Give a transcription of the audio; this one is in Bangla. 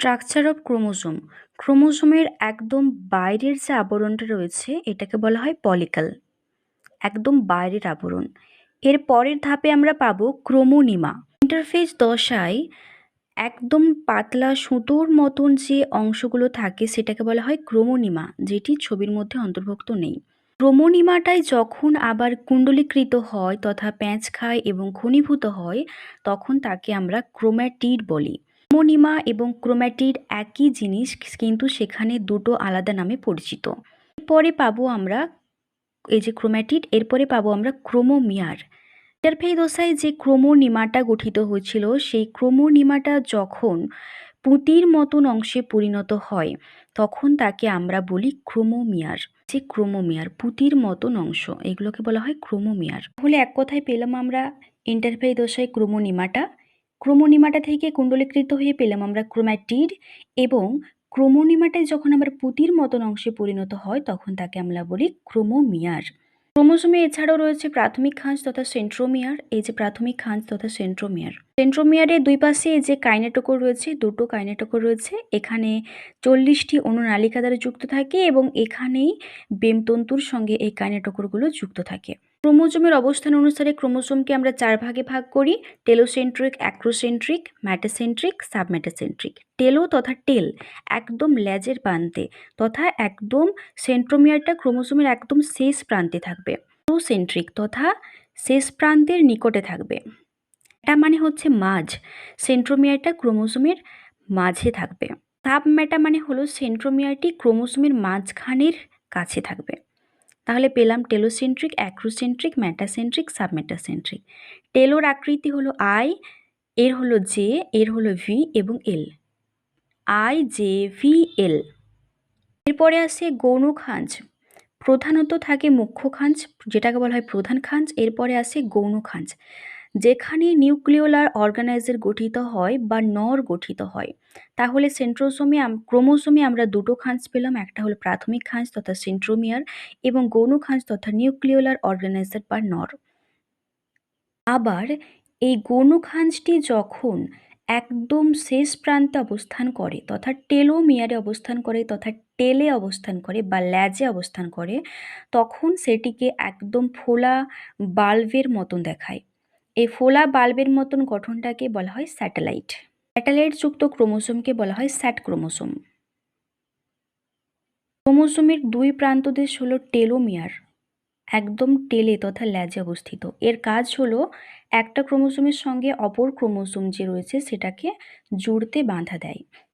স্ট্রাকচার অফ ক্রোমোজোম ক্রোমোজোমের একদম বাইরের যে আবরণটা রয়েছে, এটাকে বলা হয় পলিকাল একদম বাইরের আবরণ। এর পরের ধাপে আমরা পাবো ক্রোমোনিমা ইন্টারফেজ দশায় একদম পাতলা সুতোর মতন যে অংশগুলো থাকে, সেটাকে বলা হয় ক্রোমোনিমা যেটি ছবির মধ্যে অন্তর্ভুক্ত নেই। ক্রোমোনিমাটাই যখন আবার কুণ্ডলীকৃত হয় তথা প্যাঁচ খায় এবং ঘনীভূত হয়, তখন তাকে আমরা ক্রোম্যাটিড বলি। ক্রোমোনিমা এবং ক্রোম্যাটিড একই জিনিস কিন্তু সেখানে দুটো আলাদা নামে পরিচিত। এরপরে পাবো আমরা এই যে ক্রোম্যাটিড, এরপরে পাবো আমরা ক্রোমোমিয়ার। ইন্টারফেই দশায় যে ক্রোমোনিমাটা গঠিত হয়েছিল, সেই ক্রোমোনিমাটা যখন পুঁতির মতন অংশে পরিণত হয়, তখন তাকে আমরা বলি ক্রোমোমিয়ার। যে ক্রোমোমিয়ার, পুঁতির মতন অংশ, এগুলোকে বলা হয় ক্রোমোমিয়ার। তাহলে এক কথায় পেলাম আমরা ইন্টারফেই দশায় ক্রোমোনিমাটা। ক্রোমোনিমাটা থেকে কুণ্ডলীকৃত হয়ে পেলাম আমরা ক্রোম্যাটিড এবং ক্রোমোনিমাটায় যখন আবার পুঁতির মতন অংশে পরিণত হয়, তখন তাকে আমরা বলি ক্রোমোমিয়ার। ক্রোমোজোমে এছাড়াও রয়েছে প্রাথমিক খাঁজ তথা সেন্ট্রোমিয়ার। এই যে প্রাথমিক খাঁজ তথা সেন্ট্রোমিয়ার। সেন্ট্রোমিয়ারের দুই পাশে যে কাইনেটোকোর রয়েছে, দুটো কাইনেটোকোর রয়েছে। এখানে চল্লিশটি অনুনালিকা দ্বারা যুক্ত থাকে এবং এখানেই বেমতন্তুর সঙ্গে এই কাইনেটোকোরগুলো যুক্ত থাকে। ক্রোমোজোমের অবস্থান অনুসারে ক্রোমোজোমকে আমরা চার ভাগে ভাগ করি, টেলোসেন্ট্রিক, অ্যাক্রোসেন্ট্রিক, ম্যাটাসেন্ট্রিক, সাবম্যাটাসেন্ট্রিক। টেলো তথা টেল একদম ল্যাজের প্রান্তে তথা একদম সেন্ট্রোমিয়ারটা ক্রোমোজোমের একদম শেষ প্রান্তে থাকবে। সেন্ট্রিক তথা শেষ প্রান্তের নিকটে থাকবে। এটা মানে হচ্ছে মাঝ, সেন্ট্রোমিয়ারটা ক্রোমোজোমের মাঝে থাকবে। সাবম্যাটা মানে হলো সেন্ট্রোমিয়ারটি ক্রোমোজোমের মাঝখানের কাছে থাকবে। তাহলে পেলাম টেলোসেন্ট্রিক, অ্যাক্রোসেন্ট্রিক ম্যাটাসেন্ট্রিক সাবমেটাসেন্ট্রিক। টেলোর আকৃতি হলো আই, এর হলো জে, এর হলো ভি এবং L. I, J, V, L. এরপরে আসে গৌণ খাঁজ প্রধানত থাকে মুখ্য খাঁজ যেটাকে বলা হয় প্রধান খাঁজ এরপরে আসে গৌণ খাঁজ যেখানে নিউক্লিওলার অর্গানাইজার গঠিত হয় বা নর গঠিত হয়। তাহলে সেন্ট্রোসোমে ক্রোমোসোমে আমরা দুটো খাঁজ পেলাম, একটা হলো প্রাথমিক খাঁজ তথা সেন্ট্রোমিয়ার এবং গৌণ খাঁজ তথা নিউক্লিওলার অর্গানাইজার বা নর। আবার এই গৌণ খাঁজটি যখন একদম শেষ প্রান্তে অবস্থান করে তথা টেলোমিয়ারে অবস্থান করে তথা টেলে অবস্থান করে বা ল্যাজে অবস্থান করে, তখন সেটিকে একদম ফোলা বাল্বের মতন দেখায়। এই ফোলা বাল্বের মতন গঠনটাকে বলা হয় স্যাটেলাইট। স্যাটেলাইট যুক্ত ক্রোমোসোমকে বলা হয় স্যাট ক্রোমোসোম। ক্রোমোসোমের দুই প্রান্ত দেশ হলো টেলোমিয়ার, একদম টেলে তথা ল্যাজে অবস্থিত। এর কাজ হলো একটা ক্রোমোসোমের সঙ্গে অপর ক্রোমোসোম যে রয়েছে সেটাকে জুড়তে বাঁধা দেয়।